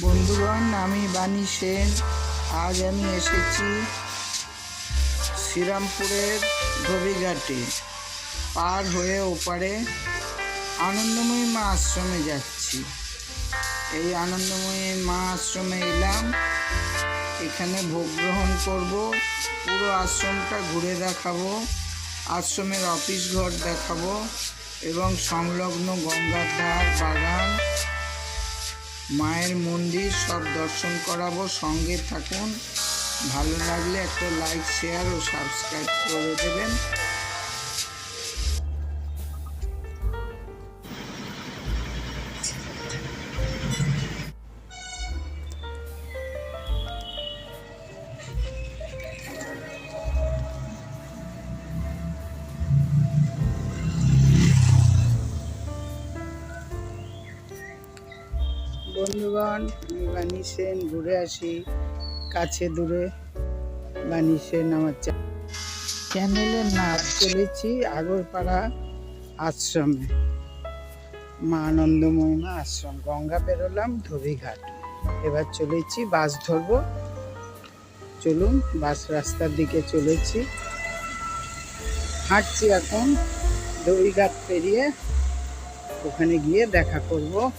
বন্ধুগণ, আমি বাণী সেন। আজ আমি এসেছি শ্রীরামপুরের ধোবিঘাটে পার হয়ে ওপারে আনন্দময়ী মা আশ্রমে যাচ্ছি। এই আনন্দময়ী মা আশ্রমে এলাম। এখানে ভোগ গ্রহণ করব, পুরো আশ্রমটা ঘুরে দেখাবো, আশ্রমের অফিস ঘর দেখাবো এবং সংলগ্ন গঙ্গার ধার, বাগান মায়ের মন্দির সব দর্শন করাবো, সঙ্গে থাকুন। ভালো লাগলে একটা লাইক শেয়ার ও সাবস্ক্রাইব করে দেবেন। বন্ধুগণ, আমি বাণী সেন, ঘুরে আসি কাছে দূরে। বাণী সেন আমার চ্যা- চ্যানেলের নাম চলেছি আগরপাড়া আশ্রমে। মা আনন্দময়ী মা আশ্রম, গঙ্গা পেরোলাম ধোবিঘাট। এবার চলেছি বাস ধরবো। চলুন, বাস রাস্তার দিকে চলেছি। হাঁটছি এখন, ধোবিঘাট পেরিয়ে ওখানে গিয়ে দেখা করব।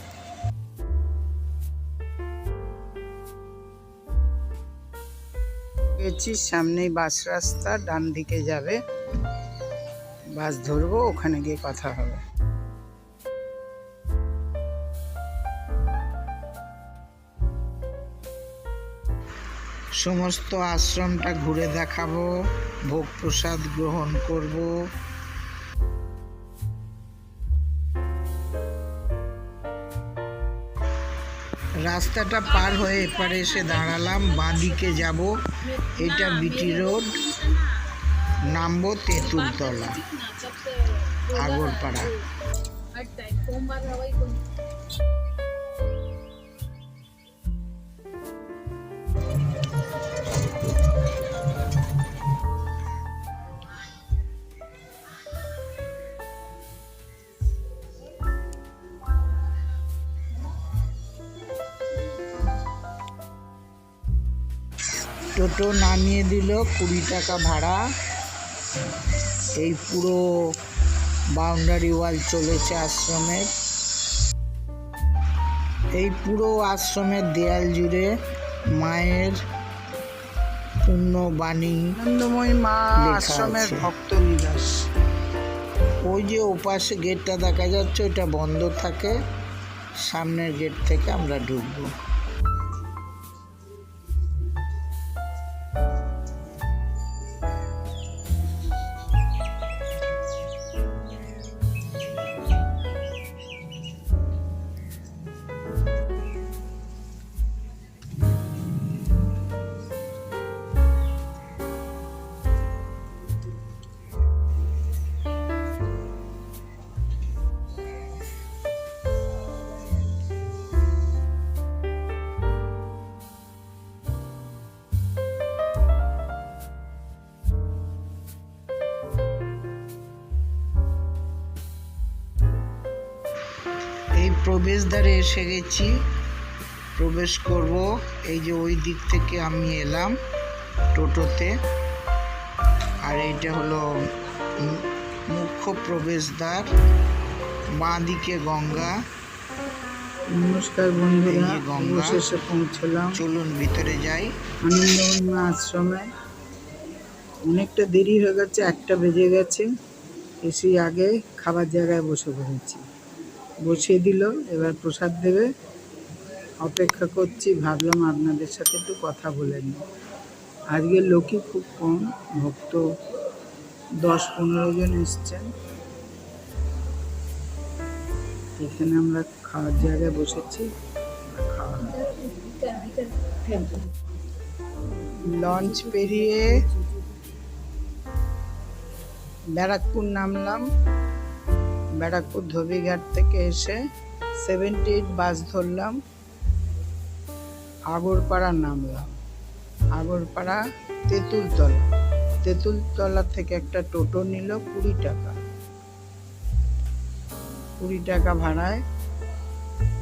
গেছি সামনেই বাস রাস্তা, ডান দিকে যাবে। বাস ধরবো, ওখানে গিয়ে কথা হবে। সমস্ত আশ্রমটা ঘুরে দেখাবো, ভোগ প্রসাদ গ্রহণ করব। রাস্তাটা পার হয়ে এপারে এসে দাঁড়ালাম বাঁদিকে যাব। এটা বিটি রোড নামবো তেঁতুলতলা আগরপাড়া। টোটো নামিয়ে দিল কুড়ি টাকা ভাড়া। এই পুরো বাউন্ডারি ওয়াল চলেছে আশ্রমের। এই পুরো আশ্রমের দেয়াল জুড়ে মায়ের পূর্ণ বাণী আনন্দময়ী মা আশ্রমের ভক্ত নিবাস ওই যে ওপাশে গেটটা দেখা যাচ্ছে ওটা বন্ধ থাকে। সামনের গেট থেকে আমরা ঢুকবো। প্রবেশদ্বারে এসে গেছি। প্রবেশ করব। এই যে ওই দিক থেকে আমি এলাম টোটোতে। আর এইটা হলো মুখ্য প্রবেশদ্বার। বাঁ দিকে গঙ্গা। নমস্কার এই বন্ধুরা গঙ্গা। অবশেষে পৌঁছলাম। চলুন ভিতরে যাই। আনন্দময়ী আশ্রমে। অনেকটা দেরি হয়ে গেছে একটা বেজে গেছে। এসে আগে খাবার জায়গায় বসে পড়েছি। বসিয়ে দিল, এবার প্রসাদ দেবে। অপেক্ষা করছি, ভাবলাম আপনাদের সাথে একটু কথা বলে নিই। আজকে লোকই খুব কম, ভক্ত দশ পনেরো জন এসছেন। এখানে আমরা খাওয়ার জায়গায় বসেছি খাওয়া লঞ্চ পেরিয়ে ব্যারাকপুর নামলাম। ব্যারাকপুর ধোবিঘাট থেকে এসে সেভেন্টি এইট বাস ধরলাম। আগরপাড়া নামলাম। আগরপাড়া তেঁতুলতলা। তেঁতুলতলা থেকে একটা টোটো নিল কুড়ি টাকা। কুড়ি টাকা ভাড়ায়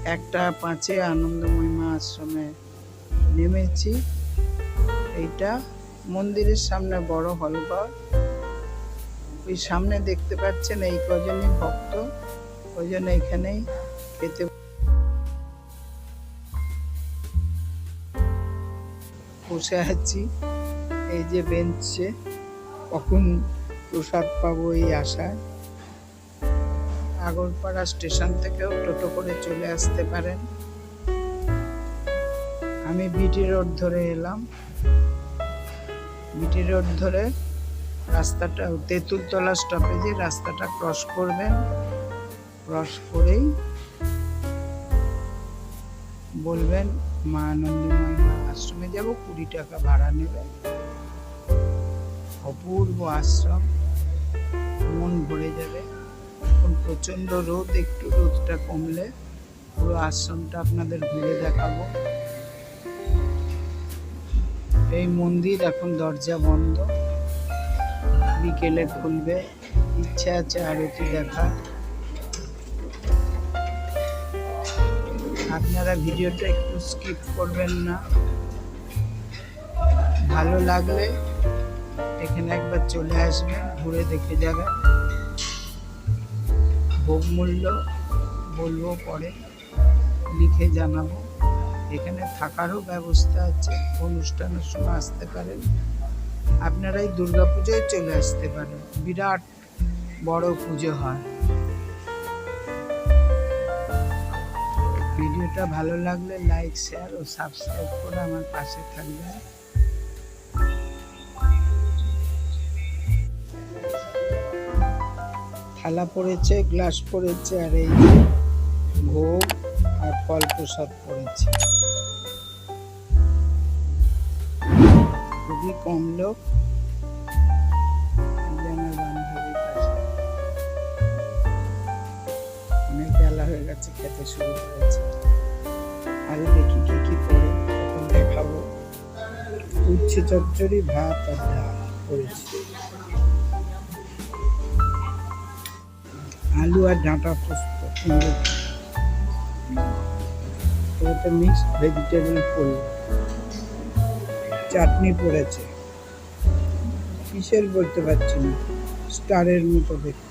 একটা পাঁচে আনন্দময়ী মা আশ্রমে নেমেছি। এইটা মন্দিরের সামনে বড় হলঘর। ওই সামনে দেখতে পাচ্ছেন এই কজনই ভক্ত ওই জন্য এখানেই খেতে বসে আছি। এই যে বেঞ্চে, কখন প্রসাদ পাবো এই আশায়। আগরপাড়া স্টেশন থেকেও টোটো করে চলে আসতে পারেন। আমি বিটি রোড ধরে এলাম। বিটি রোড ধরে রাস্তাটা, তেঁতুলতলা স্টপেজে রাস্তাটা ক্রস করবেন। ক্রস করেই বলবেন, মা আনন্দময় মা আশ্রমে যাব, কুড়ি টাকা ভাড়া নেবেন। অপূর্ব আশ্রম, মন ভরে যাবে। এখন প্রচণ্ড রোদ, একটু রোদটা কমলে পুরো আশ্রমটা আপনাদের ঘুরে দেখাবো। এই মন্দির এখন দরজা বন্ধ। বিকেলে খুলবে। ইচ্ছা আছে আরতি দেখা। আপনারা ভিডিওটা একটু স্কিপ করবেন না। ভালো লাগলে এখানে একবার চলে আসবেন ঘুরে দেখে যাবেন ভোগ মূল্য বলব পরে, লিখে জানাব। এখানে থাকারও ব্যবস্থা আছে, অনুষ্ঠানের সময় আসতে পারেন। আপনারা এই দুর্গাপুজোয় চলে আসতে পারেন। বিরাট বড় পুজো হয়। ভিডিওটা ভালো লাগলে লাইক, শেয়ার ও সাবস্ক্রাইব করে আমার পাশে থাকবেন। থালা পড়েছে, গ্লাস পড়েছে, আর এই ভোগ আর ফল প্রসাদ পড়েছে। খুবই কম লোক হয়ে গেছে, খেতে শুরু করেছে আরও দেখি কি কি পড়ে তখন দেখাবো। উচ্ছে চচ্চড়ি, ভাত আর ডাল, করেছি। আলু আর ডাঁটা পোস্ত কুমড়ো এটা মিক্সড ভেজিটেবল ফুল চাটনি পড়েছে। কিসের বলতে পারছি না। স্টারের মতো দেখতে।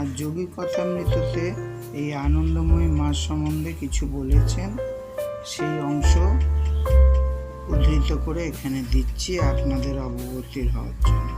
তার যোগী কথামৃততে এই আনন্দময় মাস সম্বন্ধে কিছু বলেছেন। সেই অংশ উদ্ধৃত করে এখানে দিচ্ছি আপনাদের অবগতির হওয়ার জন্য।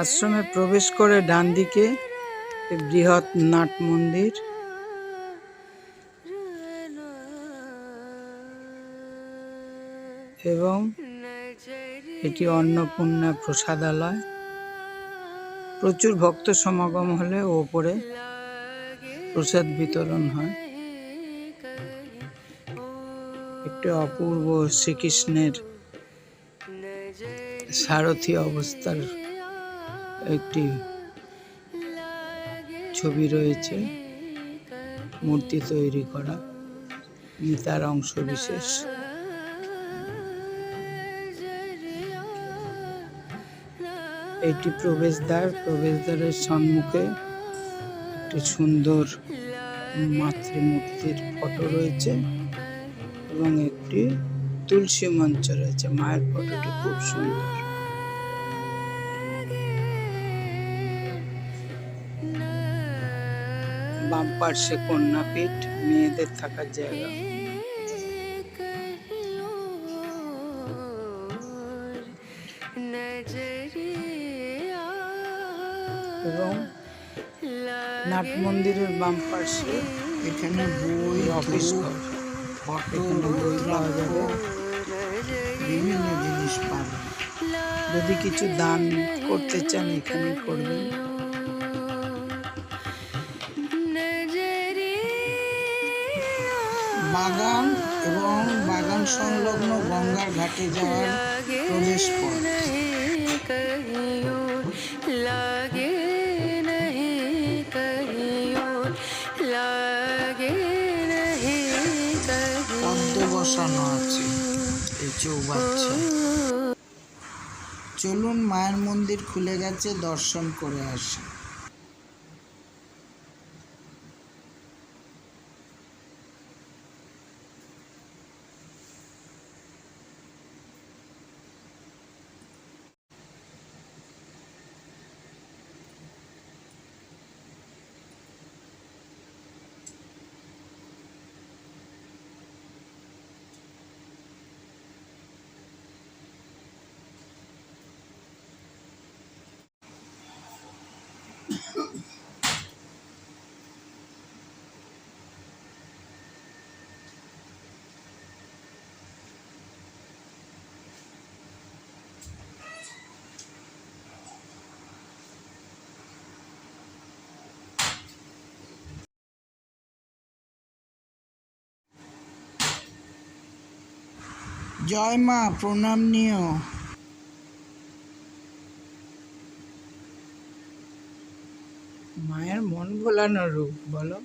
আশ্রমে প্রবেশ করে ডান দিকে বৃহৎ নাট মন্দির। এবং এটি অন্নপূর্ণা প্রসাদালয়। প্রচুর ভক্ত সমাগম হলে ওপরে প্রসাদ বিতরণ হয়। একটি অপূর্ব শ্রীকৃষ্ণের সারথি অবস্থার একটি ছবি রয়েছে, মূর্তি তৈরি করা, গীতার অংশ বিশেষ এটি প্রবেশদ্বার। প্রবেশদ্বারের সম্মুখে একটি সুন্দর মাতৃমূর্তির ফটো রয়েছে এবং একটি তুলসী মঞ্চ রয়েছে। মায়ের ফটোটি খুব সুন্দর। বাম পার্শ্বে কন্যাপীঠ, মেয়েদের থাকার জায়গা। নাট মন্দিরের বাম পাশে এখানে বই অফিস বই বিভিন্ন জিনিস পাবেন। যদি কিছু দান করতে চান এখানে করবেন। বাগান এবং বাগান সংলগ্ন গঙ্গার ঘাটে যাওয়ার প্রবেশ পথ। চৌবাচ্চা। চলুন মায়ের মন্দির খুলে গেছে দর্শন করে আসি। জয় মা প্রণাম নিও। মায়ের মন ভোলানো রূপ বলো।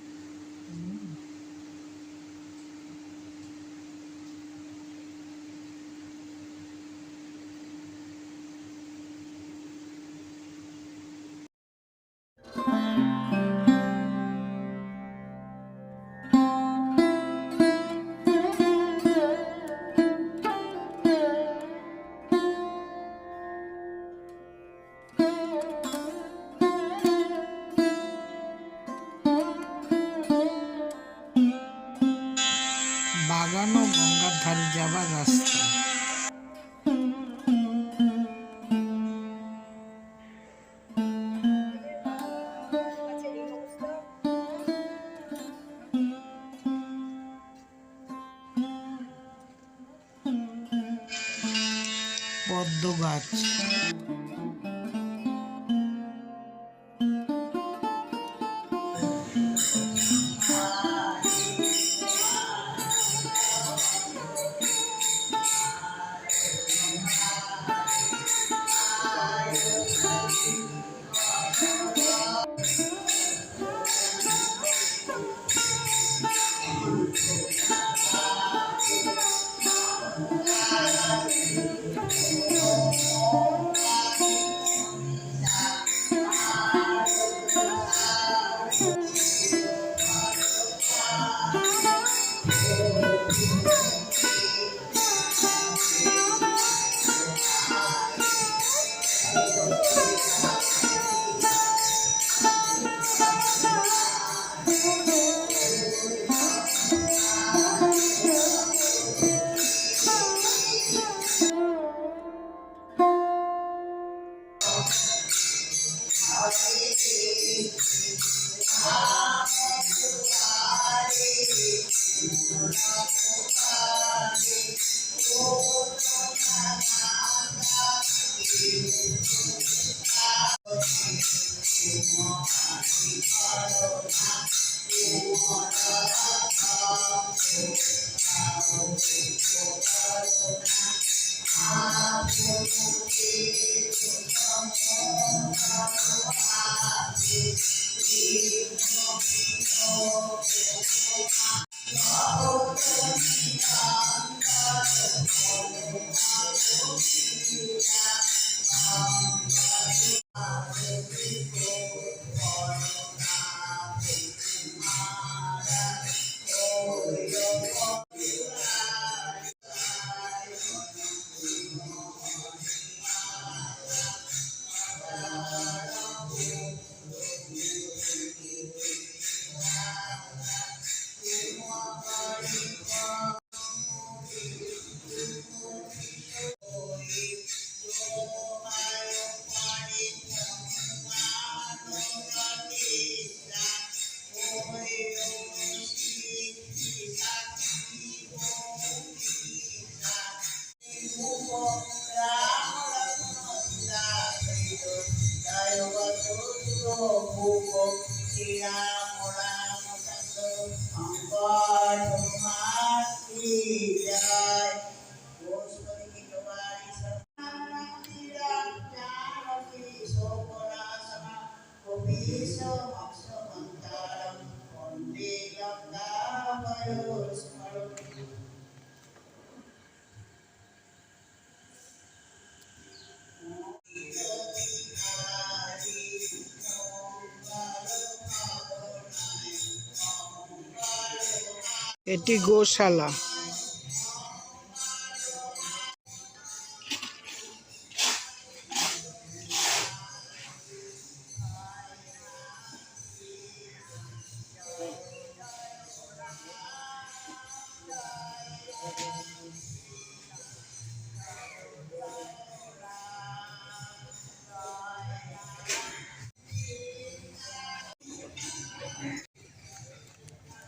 এটি গোশালা।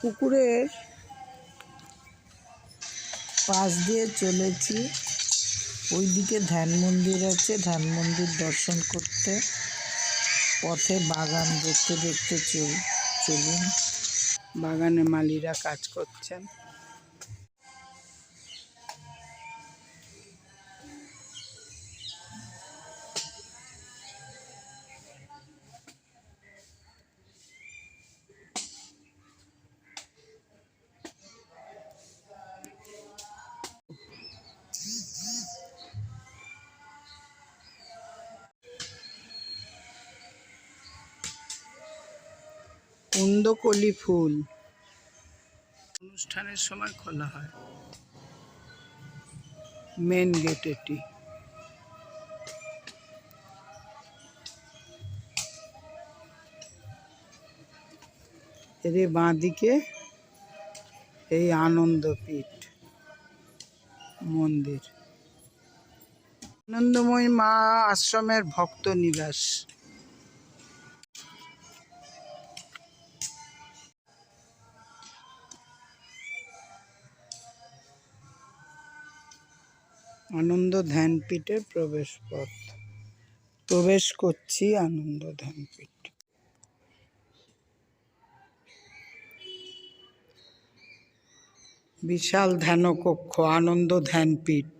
পুকুরের পাশ দিয়ে চলেছি। ওইদিকে ধ্যান মন্দির আছে। ধ্যান মন্দির দর্শন করতে, পথে বাগান দেখতে দেখতে চল চলুন। বাগানে মালিরা কাজ করছেন। কুন্দকলি ফুল। অনুষ্ঠানের সময় খোলা হয়। মেন গেট এটি। এর বাঁদিকে এই আনন্দপীঠ মন্দির। আনন্দময়ী মা আশ্রমের ভক্ত নিবাস। আনন্দ ধ্যানপীঠের প্রবেশ পথ প্রবেশ করছি আনন্দ ধ্যানপীঠ বিশাল ধ্যানকক্ষ আনন্দ ধ্যানপীঠ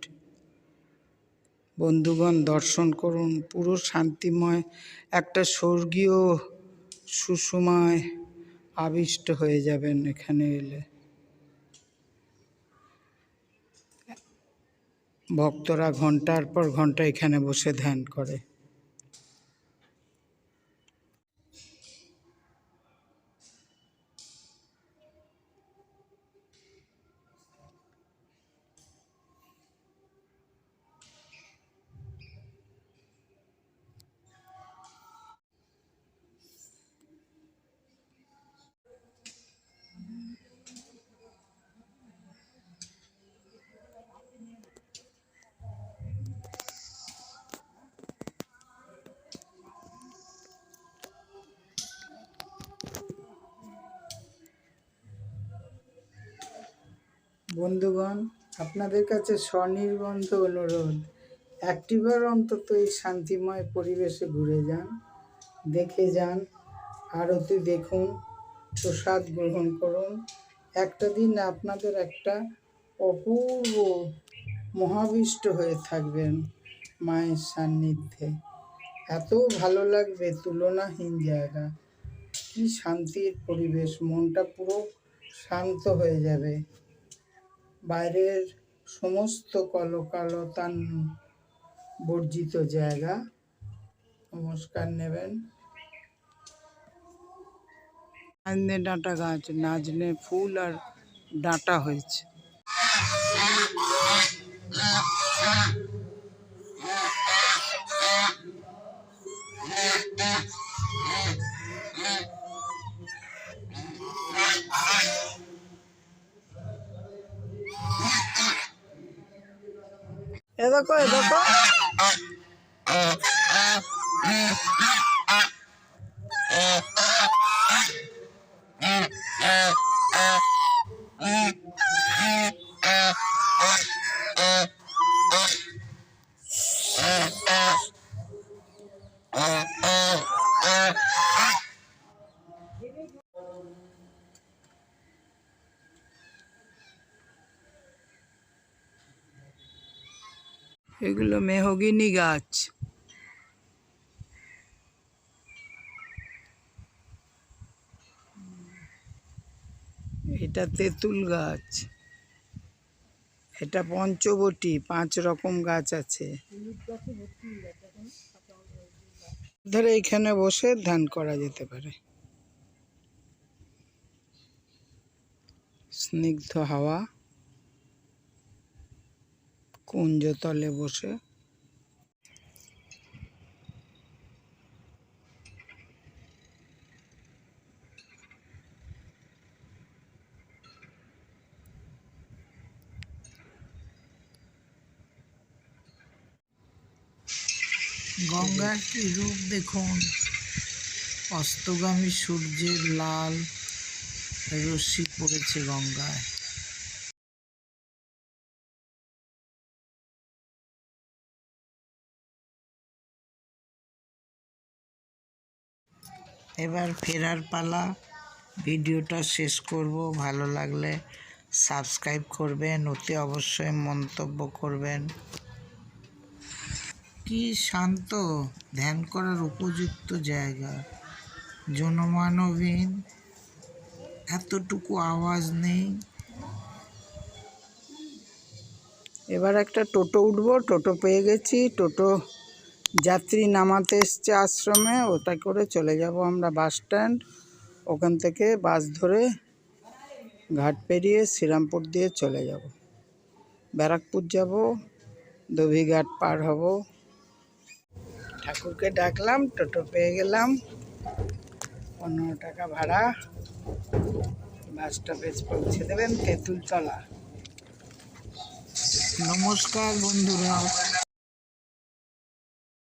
বন্ধুগণ, দর্শন করুন। পুরো শান্তিময়, একটা স্বর্গীয় সুষমায় আবিষ্ট হয়ে যাবেন এখানে এলে। ভক্তরা ঘণ্টার পর ঘণ্টা এখানে বসে ধ্যান করে। কাছে স্বনির্বন্ধ অনুরোধ। একটিবার অন্তত এই শান্তিময় পরিবেশে ঘুরে যান, দেখে যান, আরতি দেখুন, প্রসাদ গ্রহণ করুন। একটা দিন আপনাদের একটা অপূর্ব মহাবিষ্ট হয়ে থাকবেন মায়ের সান্নিধ্যে। এত ভালো লাগবে তুলনাহীন জায়গা। কি শান্তির পরিবেশ, মনটা পুরো শান্ত হয়ে যাবে। বাইরের সমস্ত কলকালতান বর্জিত জায়গা। নমস্কার নেবেন। নাজনে ডাঁটা গাছ নাজনে ফুল আর ডাঁটা হয়েছে। এ দেখো এ দেখো। মেহগিনি গাছ। এটা তেঁতুল গাছ। এটা পঞ্চবটি, পাঁচ রকম গাছ আছে। ধরে এখানে বসে ধ্যান করা যেতে পারে। স্নিগ্ধ হাওয়া। কুঞ্জতলে বসে গঙ্গার কি রূপ দেখুন। অস্তগামী সূর্যের লাল রশ্মি পড়েছে গঙ্গায়। এবার ফেরার পালা। ভিডিওটা শেষ করব। ভালো লাগলে সাবস্ক্রাইব করবেন। অতি অবশ্যই মন্তব্য করবেন। কি শান্ত? ধ্যান করার উপযুক্ত জায়গা। জনমানবহীন। এতটুকু আওয়াজ নেই। এবার একটা টোটো উঠবো, টোটো পেয়ে গেছি। টোটো যাত্রী নামাতে এসছে আশ্রমে। ওটা করে চলে যাব আমরা বাস স্ট্যান্ড। ওখান থেকে বাস ধরে ঘাট পেরিয়ে শ্রীরামপুর দিয়ে চলে যাব। ব্যারাকপুর যাব। দবিঘাট পার হব। ঠাকুরকে ডাকলাম, টোটো পেয়ে গেলাম। পনেরো টাকা ভাড়া। বাস স্টপেজ পৌঁছে দেবেন তেঁতুলতলা। নমস্কার বন্ধুরা।